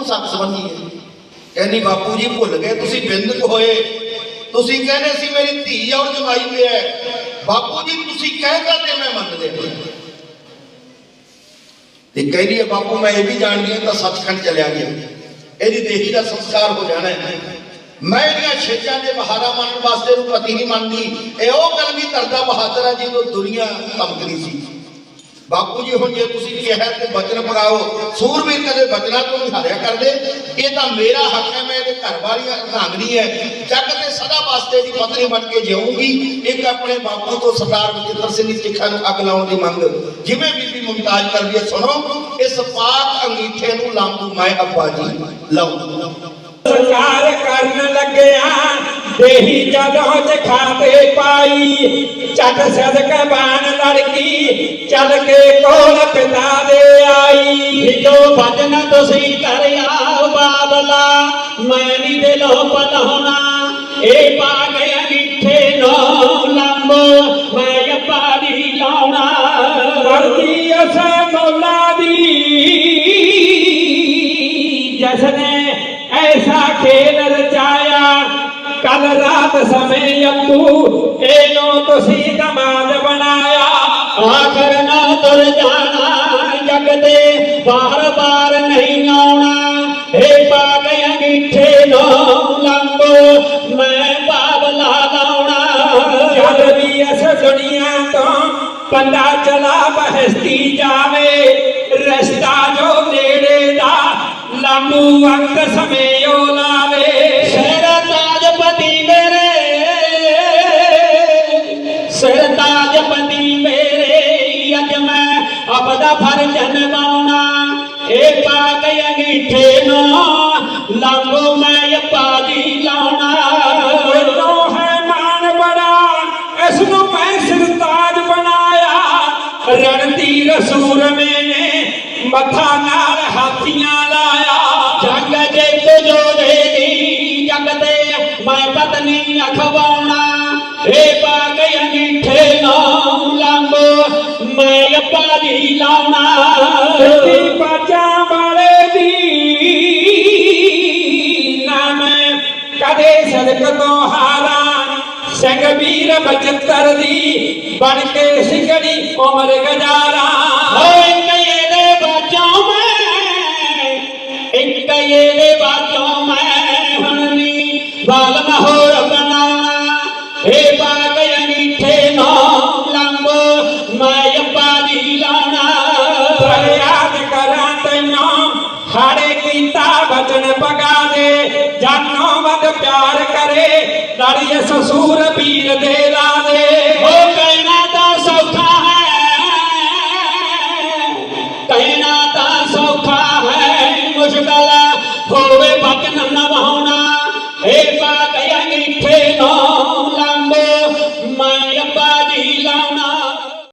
ਨੂੰ ਸੱਤ ਸੰਬੰਧੀ ਕਹਿੰਦੀ, ਬਾਪੂ ਜੀ ਭੁੱਲ ਗਏ, ਤੁਸੀਂ ਬਿੰਦਕ ਹੋਏ। ਤੁਸੀਂ ਕਹਿੰਦੇ ਸੀ, ਮੇਰੀ ਧੀ ਔਰ ਜਵਾਈ ਤੇ ਹੈ। ਬਾਪੂ ਜੀ, ਤੁਸੀਂ ਕਹਿੰਦਾ ਤੇ ਮੈਂ ਮੰਨਦੇ ਤੇ ਕਹਿੰਦੀ ਹੈ, ਬਾਪੂ, ਮੈਂ ਇਹ ਵੀ ਜਾਣਦੀ ਹਾਂ ਤਾਂ ਸੱਚਖੰਡ ਚਲਿਆ ਗਿਆ। ਇਹਦੀ ਦੇਹੀ ਦਾ ਸੰਸਕਾਰ ਹੋ ਜਾਣਾ ਹੈ। ਮੈਂ ਇਹਦੀਆਂ ਛੇਜਾਂ ਦੇ ਬਹਾਰਾ ਮੰਨਣ ਵਾਸਤੇ ਨੂੰ ਪਤੀ ਨਹੀਂ ਮੰਨਦੀ। ਇਹ ਉਹ ਗੱਲ ਵੀ ਕਰਦਾ ਬਹਾਦਰ ਆ ਜਦੋਂ ਦੁਨੀਆ ਧਮਕਦੀ ਸੀ। ਬਾਪੂ ਜੀ, ਹੁਣ ਜੇ ਤੁਸੀਂ ਕਿਹਾ ਤੇ ਬਚਨ ਪੜਾਓ ਸੂਰਬੀਰ ਕਦੇ ਬਚਨਾ ਤੋਂ ਨਹੀਂ ਹਾਰਿਆ ਕਰਦੇ। ਇਹ ਤਾਂ ਮੇਰਾ ਹੱਕ ਹੈ, ਮੈਂ ਇਹਦੇ ਘਰ ਵਾਲੀ ਹੈ। ਜੱਗ ਤੇ ਸਦਾ ਵਾਸਤੇ ਦੀ ਪਤਨੀ ਬਣ ਕੇ ਜਿਉਂਗੀ ਇੱਕ ਆਪਣੇ ਬਾਪੂ ਤੋਂ ਸਰਦਾਰ ਬਜਿੰਦਰ ਸਿੰਘ ਦੀ ਸਿੱਖਾਂ ਨੂੰ ਅੱਗ ਲਾਉਣ ਦੀ ਮੰਗ। ਜਿਵੇਂ ਬੀਬੀ ਮੁਮਤਾਜ਼ ਕਰਦੀ ਹੈ, ਸੁਣੋ, ਇਸ ਪਾਕ ਅੰਗੀਠੇ ਨੂੰ ਲਾਂਬੂ ਮੈਂ ਅੱਬਾ ਜੀ ਲਾਉਂ ਸਰਕਾਰ ਕਰਨ ਲੱਗਿਆ, ਦੇਹੀ ਜਦੋਂ ਚ ਪਾਈ ਚੱਟ ਸਦਕਾ ਬਾਣ ਲੜਕੀ ਚੱਲ ਕੇ ਕੋਲ ਪਿਤਾ ਦੇ ਆਈ। ਜੋ ਭਜਨ ਤੁਸੀਂ ਕਰਿਆ ਬਾਬਲਾ ਮੈਂ ਨੀ ਦਿਲੋਂ ਪਲਹੁਣਾ ਇਹ ਪਾ ਗਿਆ ਮਿੱਠੇ ਨੋ ਲੰਬ, ਮੈਂ ਪਾੜੀ ਲਾਉਣਾ। ਵਰਦੀ ਅਸ ਮੌਲਾ ਦੀ। ਜਸਨੇ ਐਸਾ ਖੇਲ ਰਚਾਇਆ ਕੱਲ ਰਾਤ ਸਮੇਂ ਅੱਬੂ ਇਹਨੂੰ ਤੁਸੀਂ ਦਮਾਦ ਜਗ ਤੇ ਬਾਰ ਬਾਰ ਨਹੀਂ ਆਉਣਾ। ਇਹ ਪਾ ਗਿਆ ਨੋ ਲੰਬ ਮੈਂ ਬਾਬਲਾ ਲਾਉਣਾ। ਜਦ ਵੀ ਇਸ ਦੁਨੀਆ ਤੋਂ ਬੰਦਾ ਚਲਾ ਬਹਿਸਤੀ ਜਾਵੇ, ਰਸਤਾ ਜੋ ਨੇੜੇ ਦਾ, ਲਾਮੂ ਵਕਤ ਸਮੇਂ ਇਹ ਪਾ ਕੇ ਅੰਗੀਠੇ ਨੂੰ ਲਾਂਗੋ ਮੈਂ ਪਾਦੀ ਲਾਉਣਾ। ਮੈਨੂੰ ਹੈ ਮਾਨ ਬੜਾ ਇਸ ਨੂੰ ਮੈਂ ਸਰਤਾਜ ਬਣਾਇਆ। ਰਣਧੀਰ ਸੂਰਮੇ ਨੇ ਮੱਥਾ ਨਾਲ ਹਾਥੀਆਂ ਲਾਇਆ। ਜੰਗ ਜਿੱਤ ਜੋਦੇ ਦੀ ਜੰਗ ਤੇ ਮੈਂ ਪਤਨੀ ਅਖਵਾਉਣਾ। ਇਹ ਲਾਉਣਾ। ਦੀ ਬਾਜਾਂ ਵਾਲੇ ਦੀ ਨਾ ਮੈਂ ਕਦੇ ਸਦਕ ਤੋਂ ਹਾਰਾਂ ਸਿੰਘ ਵੀਰ ਬਚਤਰ ਦੀ ਬਣ ਕੇ ਸਿਕੜੀ ਉਮਰ ਗਜ਼ਾਰਾਂ। ਓਏ ਕਈਏ ਦੇ ਬਾਜੋਂ ਮੈਂ ਇੱਕ ਇਹਦੇ ਬਾਜੋਂ ਮੈਂ ਹੁਣ ਨੀ। ਬਾਲ ਮਹੋਰ ਹਾੜੇ ਕੀਤਾ ਬਚਨ ਪਗਾ ਦੇ। ਜਾਨੋਂ ਵੱਧ ਪਿਆਰ ਕਰੇ ਲੜੀਏ ਸਸੂਰ ਪੀਰ ਦੇ